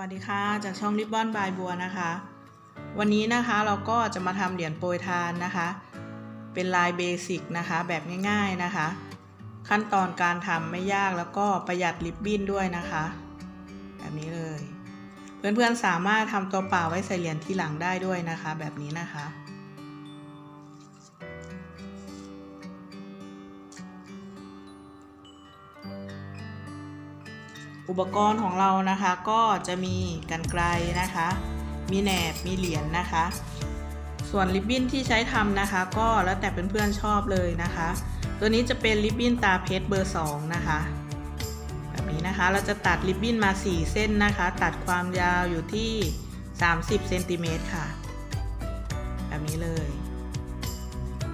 วัสดีค่ะ จากช่องริบบอนบายบัวนะคะ วันนี้นะคะเราก็จะมาทำเหรียญโปรยทานนะคะ เป็นลายเบสิกนะคะ แบบง่ายๆนะคะ ขั้นตอนการทำไม่ยากแล้วก็ประหยัดริบบิ้นด้วยนะคะ แบบนี้เลย เพื่อนๆสามารถทำตัวเปล่าไว้ใส่เหรียญที่หลังได้ด้วยนะคะ แบบนี้นะคะ อุปกรณ์ของเรานะคะก็จะมีกันไกลนะคะ มีแหนบมีเหรียญนะคะ ส่วนริบบิ้นที่ใช้ทำนะคะ ก็แล้วแต่เพื่อนๆชอบเลยนะคะ ตัวนี้จะเป็นริบบิ้นตาเพชรเบอร์2นะคะแบบนี้นะคะเราจะตัดริบบิ้นมา 4 เส้นนะคะ ตัดความยาวอยู่ที่ 30เซนติเมตรค่ะ แบบนี้เลย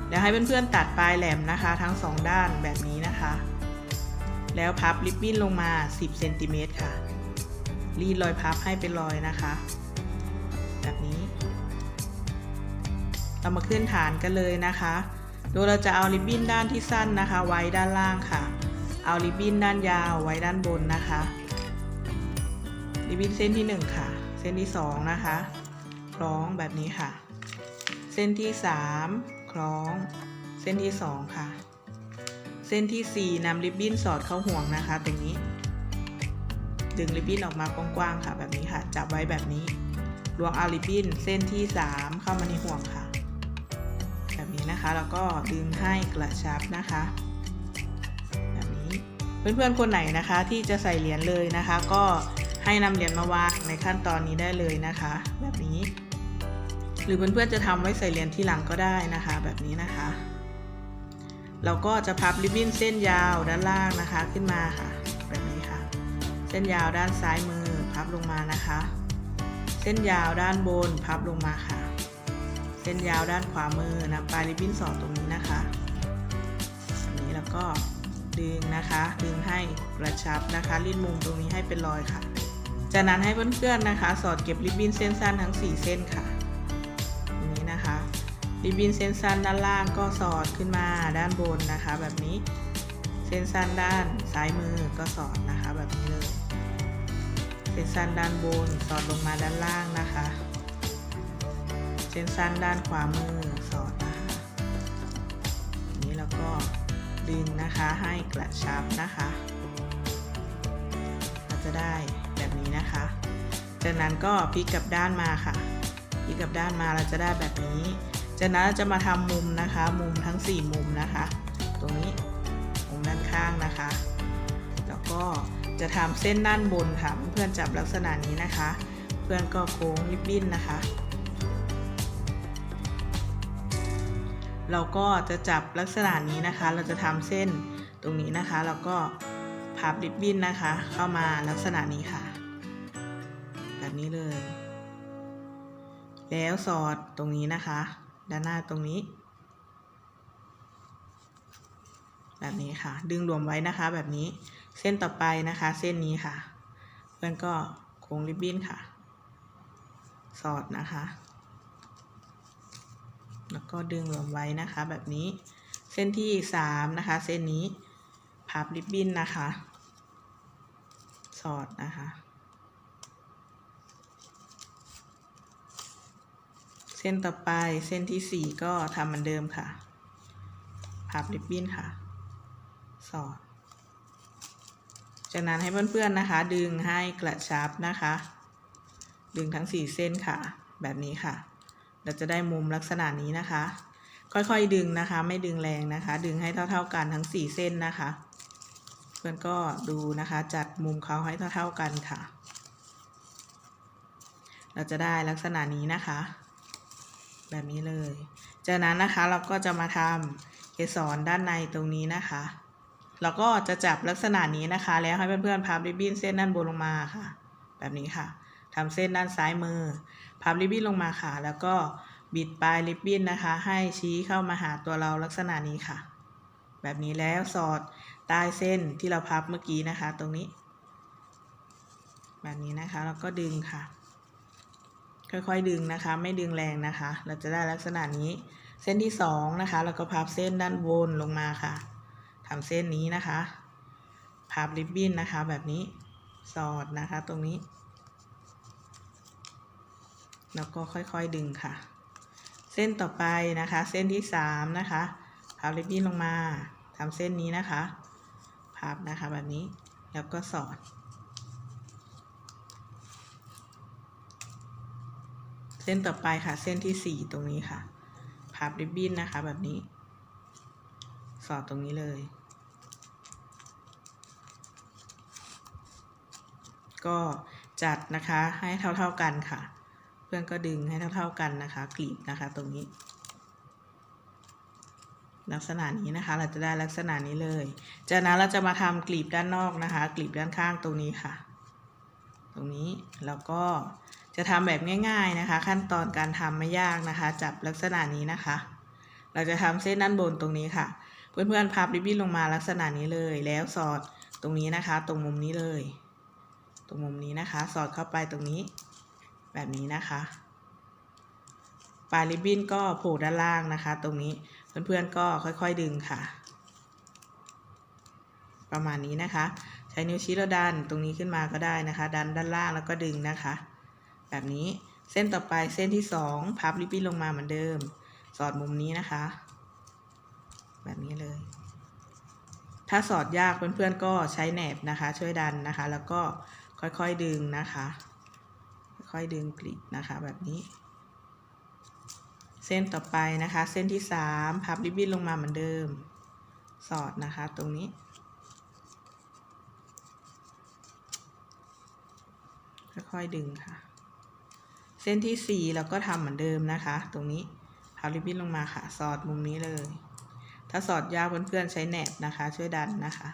เดี๋ยวให้เพื่อนๆตัดปลายแหลมนะคะ ทั้ง 2 ด้านแบบนี้นะคะ แล้วพับริบบิ้นลงมา 10เซนติเมตรค่ะ รีดรอยพับให้เป็นรอยนะคะ แบบนี้ เรามาขึ้นฐานกันเลยนะคะ โดยเราจะเอาริบบิ้นด้านที่สั้นนะคะ ไว้ด้านล่างค่ะ เอาริบบิ้นด้านยาวไว้ด้านบนนะคะ ริบบิ้นเส้นที่ 1 ค่ะ เส้นที่ 2 นะคะคล้องแบบนี้ค่ะ เส้นที่ 3 คล้อง เส้นที่ 2 ค่ะ เส้นที่ 4นำริบบิ้นสอดเข้าห่วงนะคะตรงนี้ ดึงริบบิ้นออกมากว้างๆค่ะ แบบนี้ค่ะ จับไว้แบบนี้ลวงเอาริบบิ้นเส้นที่ 3 เข้ามาในห่วงค่ะ แบบนี้นะคะ แล้วก็ดึงให้กระชับนะคะ แบบนี้ เพื่อนๆคนไหนนะคะที่จะใส่เหรียญเลยนะคะ ก็ให้นำเหรียญมาวางในขั้นตอนนี้ได้เลยนะคะ แบบนี้ หรือเพื่อนๆจะทำไว้ใส่เหรียญที่หลังก็ได้นะคะ แบบนี้นะคะ เราก็จะพับริบบิ้นเส้นยาวด้านล่างนะคะขึ้นมาค่ะ แบบนี้ค่ะ เส้นยาวด้านซ้ายมือพับลงมานะคะ เส้นยาวด้านบนพับลงมาค่ะ เส้นยาวด้านขวามือนำปลายริบบิ้นสอดตรงนี้นะคะแบบนี้แล้วก็ดึงนะคะ ดึงให้กระชับนะคะรีดมุมตรงนี้ให้เป็นรอยค่ะ จากนั้นให้เพื่อนๆนะคะ สอดเก็บริบบิ้นเส้นสั้นทั้ง 4 เส้นค่ะ ริบบินเส้นสั้นด้านล่างก็สอดขึ้นมาด้านบนนะคะ แบบนี้เส้นสั้นด้านซ้ายมือก็สอดนะคะ แบบนี้เลยเส้นสั้นด้านบนสอดลงมาด้านล่างนะคะเส้นสั้นด้านขวามือสอดนะคะนนี้แล้วก็ดึงนะคะให้กระชับนะคะเราจะได้แบบนี้นะคะ จากนั้นก็พลิกกลับด้านมาค่ะพลิกกลับด้านมาเราจะได้แบบนี้ จากนั้นจะมาทำมุมนะคะ มุมทั้ง 4 มุมนะคะ ตรงนี้มุมด้านข้างนะคะ แล้วก็จะทำเส้นด้านบนค่ะเพื่อนจับลักษณะนี้นะคะ เพื่อนก็โค้งริบบิ้นนะคะ เราก็จะจับลักษณะนี้นะคะ เราจะทำเส้นตรงนี้นะคะ แล้วก็พับริบบิ้นนะคะ เข้ามาลักษณะนี้ค่ะ แบบนี้เลย แล้วสอดตรงนี้นะคะ ด้านหน้าตรงนี้ แบบนี้ค่ะ ดึงรวมไว้นะคะแบบนี้เส้นต่อไปนะคะเส้นนี้ค่ะเพื่อนก็โค้งริบบิ้นค่ะ สอดนะคะ แล้วก็ดึงรวมไว้นะคะแบบนี้เส้นที่สามนะคะเส้นนี้พับริบบิ้นนะคะ สอดนะคะ เส้นต่อไปเส้นที่สี่ก็ทำเหมือนเดิมค่ะ พับริบบิ้นค่ะ สอด จากนั้นให้เพื่อนๆนะคะ ดึงให้กระชับนะคะ ดึงทั้งสี่เส้นค่ะ แบบนี้ค่ะ เราจะได้มุมลักษณะนี้นะคะ ค่อยๆดึงนะคะ ไม่ดึงแรงนะคะ ดึงให้เท่า ๆกันทั้งสี่เส้นนะคะ เพื่อนก็ดูนะคะ จัดมุมเขาให้เท่า ๆกันค่ะ เราจะได้ลักษณะนี้นะคะ แบบนี้เลย จากนั้นนะคะเราก็จะมาทำเกสรด้านในตรงนี้นะคะเราก็จะจับลักษณะนี้นะคะ แล้วให้เพื่อนๆพับริบบิ้นเส้นด้านบนลงมาค่ะ แบบนี้ค่ะทำเส้นด้านซ้ายมือ พับริบบิ้นลงมาค่ะ แล้วก็บิดปลายริบบิ้นนะคะ ให้ชี้เข้ามาหาตัวเราลักษณะนี้ค่ะ แบบนี้แล้วสอดใต้เส้นที่เราพับเมื่อกี้นะคะ ตรงนี้ แบบนี้นะคะแล้วก็ดึงค่ะ ค่อยๆดึงนะคะ ไม่ดึงแรงนะคะ เราจะได้ลักษณะนี้ เส้นที่สองนะคะแล้วก็พับเส้นด้านบนลงมาค่ะทำเส้นนี้นะคะพับริบบิ้นนะคะ แบบนี้สอดนะคะตรงนี้ แล้วก็ค่อยๆดึงค่ะ เส้นต่อไปนะคะ เส้นที่สามนะคะพับริบบิ้นลงมาทำเส้นนี้นะคะพับนะคะแบบนี้แล้วก็สอด เส้นต่อไปค่ะ เส้นที่สี่ตรงนี้ค่ะ พับริบบิ้นนะคะแบบนี้ สอดตรงนี้เลย ก็จัดนะคะให้เท่าๆกันค่ะ เพื่อนก็ดึงให้เท่าๆกันนะคะ กลีบนะคะตรงนี้ ลักษณะนี้นะคะ เราจะได้ลักษณะนี้เลย จากนั้นเราจะมาทำกลีบด้านนอกนะคะ กลีบด้านข้างตรงนี้ค่ะ ตรงนี้แล้วก็ จะทำแบบง่ายๆนะคะ ขั้นตอนการทำไม่ยากนะคะ จับลักษณะนี้นะคะ เราจะทำเส้นด้านบนตรงนี้ค่ะ เพื่อนๆพับริบบิ้นลงมาลักษณะนี้เลย แล้วสอดตรงนี้นะคะ ตรงมุมนี้เลย ตรงมุมนี้นะคะ สอดเข้าไปตรงนี้ แบบนี้นะคะปลายริบบิ้นก็โผล่ด้านล่างนะคะ ตรงนี้เพื่อนๆก็ค่อยๆดึงค่ะ ประมาณนี้นะคะ ใช้นิ้วชี้แล้วดันตรงนี้ขึ้นมาก็ได้นะคะ ดันด้านล่างแล้วก็ดึงนะคะ แบบนี้เส้นต่อไปเส้นที่สองพับริบบิ้นลงมาเหมือนเดิม สอดมุมนี้นะคะ แบบนี้เลย ถ้าสอดยากเพื่อนๆก็ใช้แหนบนะคะ ช่วยดันนะคะ แล้วก็ค่อยๆดึงนะคะ ค่อยๆดึงกลีบนะคะแบบนี้ เส้นต่อไปนะคะ เส้นที่สามพับริบบิ้นลงมาเหมือนเดิม สอดนะคะตรงนี้ค่อยๆดึงค่ะ เส้นที่สี่เราก็ทำเหมือนเดิมนะคะ ตรงนี้พับริบบิ้นลงมาค่ะ สอดมุมนี้เลย ถ้าสอดยากเพื่อนๆใช้แหนบนะคะ ช่วยดันนะคะ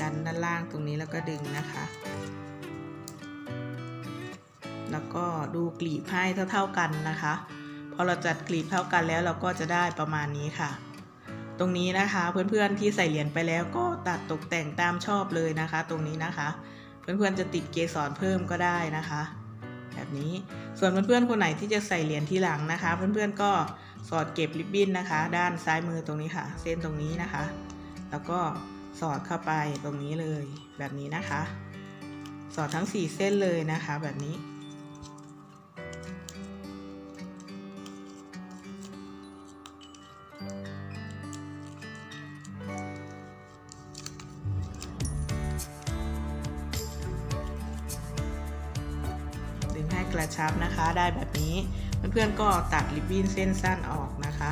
ดันด้านล่างตรงนี้แล้วก็ดึงนะคะ แล้วก็ดูกลีบให้เท่า ๆกันนะคะพอเราจัดกลีบเท่ากันแล้วเราก็จะได้ประมาณนี้ค่ะ ตรงนี้นะคะเพื่อนๆที่ใส่เหรียญไปแล้วก็ตัดตกแต่งตามชอบเลยนะคะ ตรงนี้นะคะ เพื่อนๆจะติดเกสรเพิ่มก็ได้นะคะ แบบนี้ส่วนเพื่อนๆคนไหนที่จะใส่เหรียญที่หลังนะคะ เพื่อนๆก็สอดเก็บริบบิ้นนะคะ ด้านซ้ายมือตรงนี้ค่ะ เส้นตรงนี้นะคะ แล้วก็สอดเข้าไปตรงนี้เลย แบบนี้นะคะ สอดทั้ง 4 เส้นเลยนะคะ แบบนี้ กระชับนะคะ ได้แบบนี้ เพื่อนๆก็ตัดริบบิ้นเส้นสั้นออกนะคะ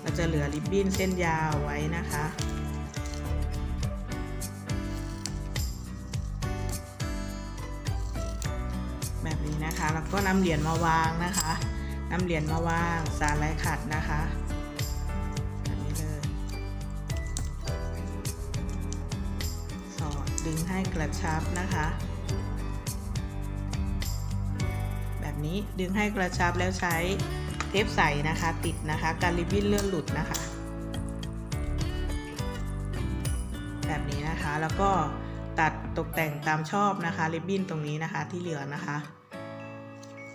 เราจะเหลือริบบิ้นเส้นยาวไว้นะคะแบบนี้นะคะแล้วก็นำเหรียญมาวางนะคะนำเหรียญมาวางสารลายขัดนะคะแบบนี้เลยสอดดึงให้กระชับนะคะ นี้ ดึงให้กระชับแล้วใช้เทปใสนะคะ ติดนะคะการริบบิ้นเลื่อนหลุดนะคะ แบบนี้นะคะแล้วก็ตัดตกแต่งตามชอบนะคะริบบิ้นตรงนี้นะคะที่เหลือนะคะ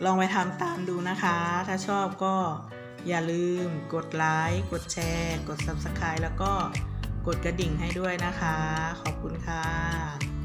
ลองไปทำตามดูนะคะ ถ้าชอบก็อย่าลืมกดไลค์กดแชร์ กด Subscribe แล้วก็กดกระดิ่งให้ด้วยนะคะ ขอบคุณค่ะ